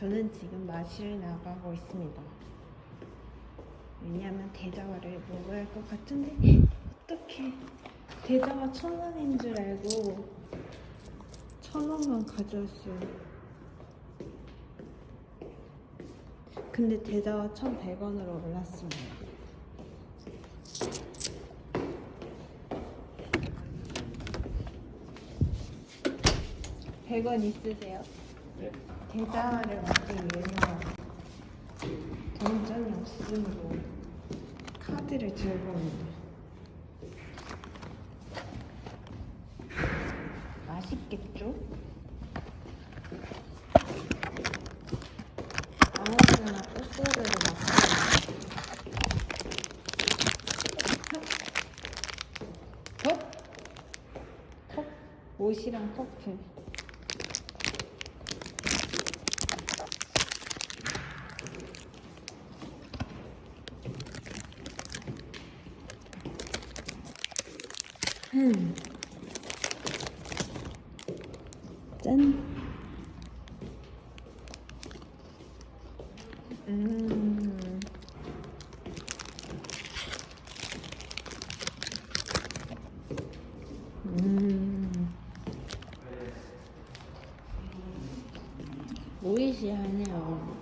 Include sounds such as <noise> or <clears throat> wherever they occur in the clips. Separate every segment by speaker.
Speaker 1: 저는 지금 마실 나가고 있습니다. 왜냐하면 대자화를 먹어야 할 것 같은데 어떻게 대자화 천 원인 줄 알고 천 원만 가져왔어요. 근데 대자화 천 백 원으로 올랐습니다. 백원 있으세요?
Speaker 2: 네.
Speaker 1: 대자화를 먹기 위해서 동전이 없으므로 카드를 들고 옵니다. 맛있겠죠? 아무거나 꼬꼬르를 먹고 컵? 컵? 옷이랑 커플 음. 짠. 음. 음. 오이시하네요.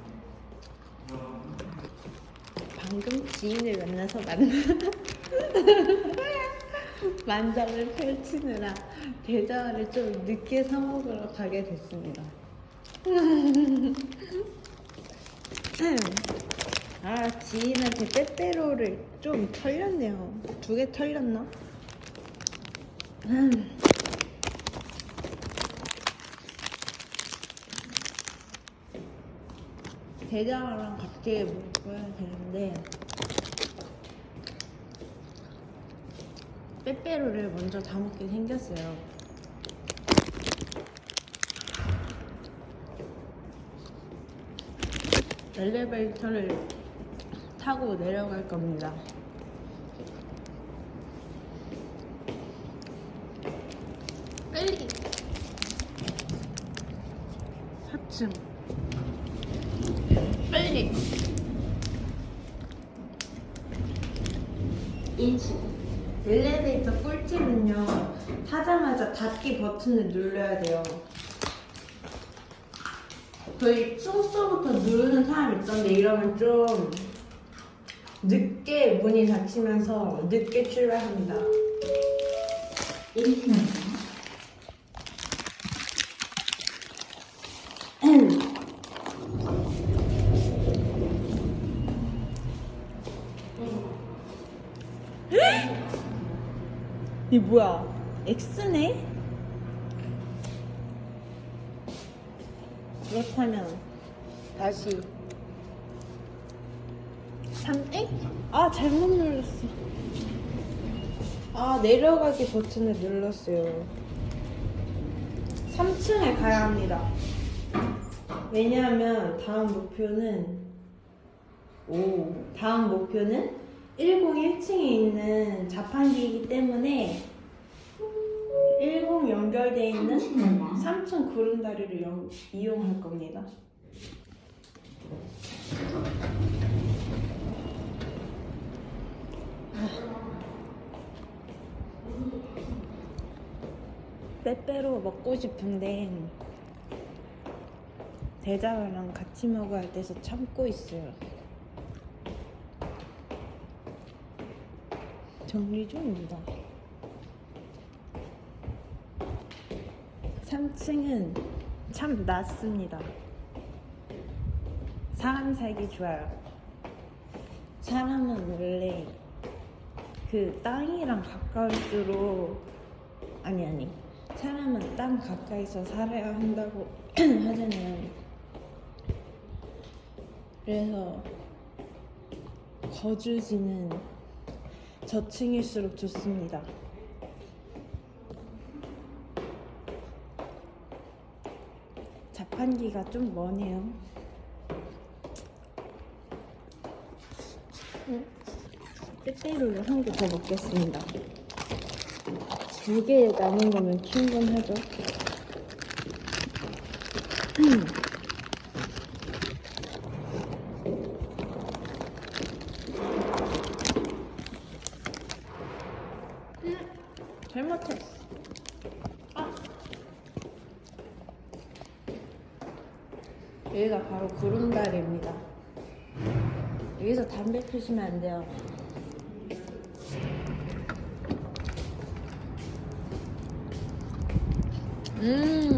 Speaker 1: 방금 지인을 만나서 만나. <laughs> 만장을 펼치느라 대자화를 좀 늦게 사 먹으러 가게 됐습니다. 아 지인한테 빼빼로를 좀 털렸네요. 두 개 털렸나? 음. 대자화랑 같이 먹어야 되는데 빼빼로를 먼저 다 먹게 생겼어요. 엘리베이터를 타고 내려갈 겁니다. 빨리! 4층. 빨리! 인식. 엘리베이터 꿀팁은요 타자마자 닫기 버튼을 눌러야 돼요. 거의 숙소부터 누르는 사람 있던데 이러면 좀 늦게 문이 닫히면서 늦게 출발합니다 이 뭐야 X네? 그렇다면 다시 3땡? 아 잘못 눌렀어 아 내려가기 버튼을 눌렀어요 3층에 가야 합니다 왜냐하면 다음 목표는 오 다음 목표는 101층에 있는 자판기이기 때문에 10 연결되어 있는 3층 구름다리를 연- 이용할 겁니다. 빼빼로 먹고 싶은데 대자화랑 같이 먹어야 돼서 참고 있어요. 정리 중입니다. 3층은 참 낮습니다. 사람 살기 좋아요. 사람은 원래 그 땅이랑 가까울수록 아니 아니 사람은 땅 가까이서 살아야 한다고 <clears throat> 하잖아요. 그래서 거주지는 저층일수록 좋습니다. 자판기가 좀 머네요. 음, 빼빼로를 한 개 더 먹겠습니다. 두 개 남은 거면 충분하죠. <clears throat> 잘못했어. 아. 여기가 바로 구름다리입니다. 여기서 담배 피시면 안 돼요. 음,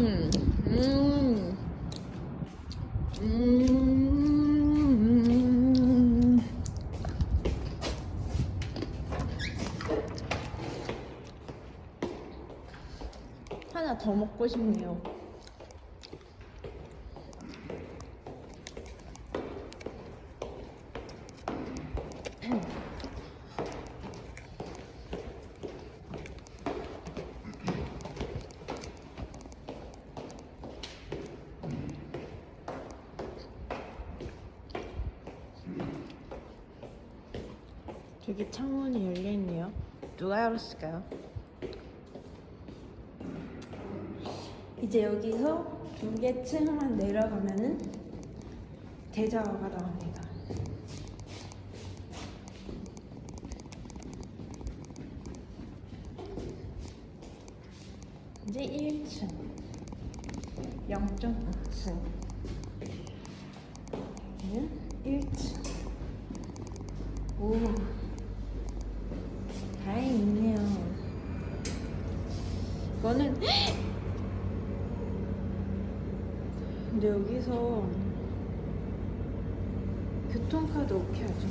Speaker 1: 더 먹고 싶네요. 저기 창문이 열려 있네요. 누가 열었을까요? 이제 여기서 두 개 층만 내려가면은 대자화가 나옵니다. 이제 1층, 0.5층, 여기는 1층. 오, 다행히 있네요. 이거는 근데 여기서 교통카드 오케이 하죠.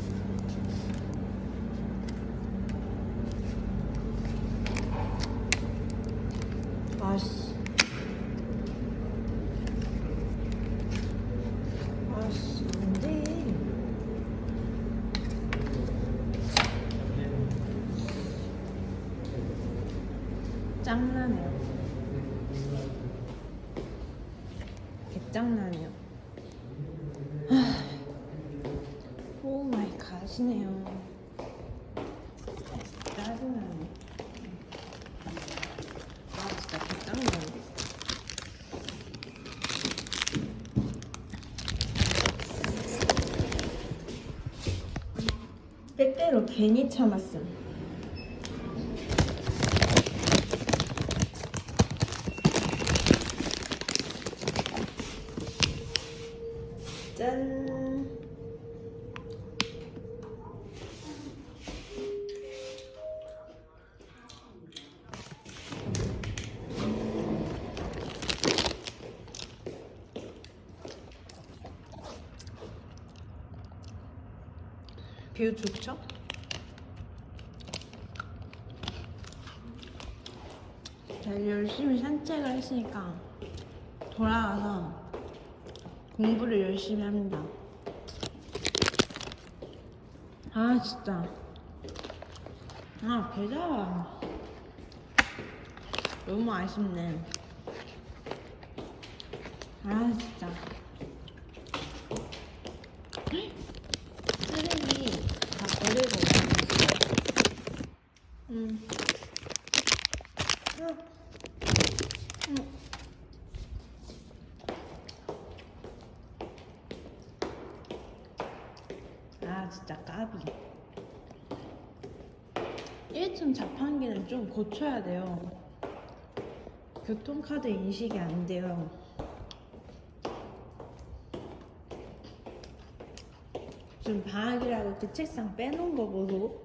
Speaker 1: 아씨. 아씨, 뭔데? 짱나네요. 개짱나네요. 오 마이 갓이네요. 짜증나네. 아 진짜 개짱나네. 때때로 괜히 참았음. 짠. 뷰 좋죠? 잘 열심히 산책을 했으니까 돌아와서 공부를 열심히 합니다. 아 진짜 아 배자 너무 아쉽네. 아 진짜 쓰레기 다 버리고 왔어. 음. 음. 음. 아 진짜 까비 1층 자판기는 좀 고쳐야 돼요. 교통카드 인식이 안 돼요. 지금 방학이라고 그 책상 빼놓은 거 보고